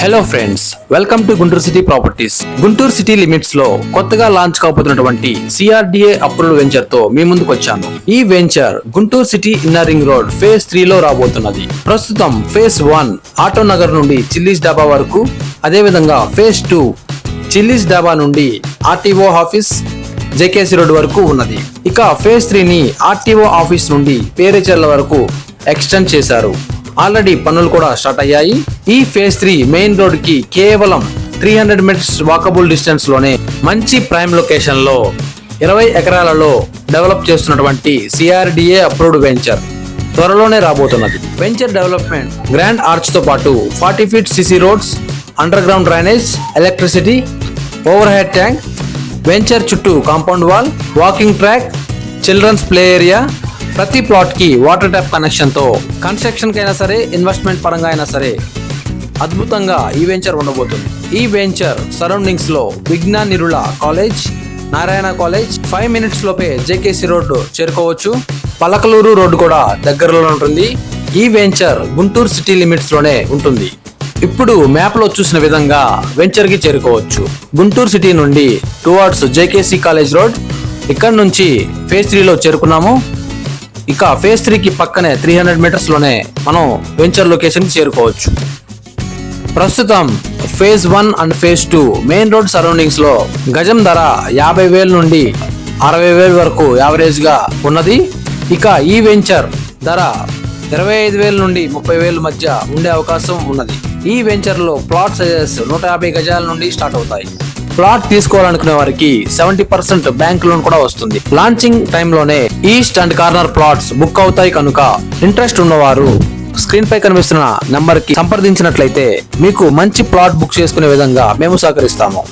Hello friends welcome to Guntur city properties Guntur city లిమిట్స్లో కొత్తగా launch కాబోతున్నటువంటి CRDA approval వెంచర్తో మీ ముందుకు వచ్చాను. ఈ venture Guntur city inner ring road phase three లో రాబోతున్నది. ప్రస్తుతం ఫేజ్ వన్ ఆటో నగర్ నుండి చిల్లీస్ డాబా వరకు అదేవిధంగా ఫేజ్ టూ చిల్లీస్ డాబా నుండి ఆర్టీఓ ఆఫీస్ జేకేసీ రోడ్ వరకు ఉన్నది. ఇక ఫేజ్ త్రీని ఆర్టీఓ ఆఫీస్ నుండి పేరేచర్ల వరకు ఎక్స్టెండ్ చేశారు. ఆల్రెడీ పనులు కూడా స్టార్ట్ అయ్యాయి. ఈ ఫేజ్ త్రీ మెయిన్ రోడ్కి కేవలం త్రీ హండ్రెడ్ మీటర్స్ వాకబుల్ డిస్టెన్స్లోనే మంచి ప్రైమ్ లొకేషన్లో ఇరవై ఎకరాలలో డెవలప్ చేస్తున్నటువంటి సిఆర్డిఏ అప్రూవ్డ్ వెంచర్ త్వరలోనే రాబోతున్నది. వెంచర్ డెవలప్మెంట్ గ్రాండ్ ఆర్చ్తో పాటు forty feet CC roads underground drainage electricity overhead tank venture చుట్టూ compound wall walking track children's play area ప్రతి ప్లాట్కి వాటర్ ట్యాప్ కనెక్షన్తో కన్స్ట్రక్షన్ కైనా సరే ఇన్వెస్ట్మెంట్ పరంగా అయినా సరే అద్భుతంగా ఈ వెంచర్ ఉండబోతుంది. ఈ వెంచర్ సరౌండింగ్స్లో Vignan Nirula college Narayana college five minutes లోపే జేకేసీ రోడ్డు చేరుకోవచ్చు. పలకలూరు రోడ్డు కూడా దగ్గరలో ఉంటుంది. ఈ వెంచర్ గుంటూరు సిటీ లిమిట్స్లోనే ఉంటుంది. ఇప్పుడు మ్యాప్లో చూసిన విధంగా వెంచర్కి చేరుకోవచ్చు. గుంటూరు సిటీ నుండి టువార్డ్స్ జేకేసీ కాలేజ్ రోడ్ ఇక్కడ నుంచి ఫేజ్ త్రీలో చేరుకున్నాము. ఇక ఫేజ్ త్రీకి పక్కనే త్రీ హండ్రెడ్ మీటర్స్లోనే మనం వెంచర్ లొకేషన్ చేరుకోవచ్చు. ప్రస్తుతం phase one and phase two main road సరౌండింగ్స్లో గజం ధర యాభై వేల నుండి అరవై వేల వరకు యావరేజ్గా ఉన్నది. ఇక ఈ వెంచర్ ధర ఇరవై ఐదు వేల నుండి ముప్పై వేల మధ్య ఉండే అవకాశం ఉన్నది. ఈ వెంచర్లో ప్లాట్ సైజెస్ నూట యాభై గజాల నుండి స్టార్ట్ అవుతాయి. ప్లాట్ తీసుకోవాలనుకునే వారికి సెవెంటీ పర్సెంట్ బ్యాంక్ లోన్ కూడా వస్తుంది. లాంచింగ్ టైంలోనే east and corner plots book అవుతాయి కనుక ఇంట్రెస్ట్ ఉన్నవారు స్క్రీన్ పై కనిపిస్తున్న నంబర్కి సంప్రదించినట్లయితే మీకు మంచి ప్లాట్ బుక్ చేసుకునే విధంగా మేము సహకరిస్తాము.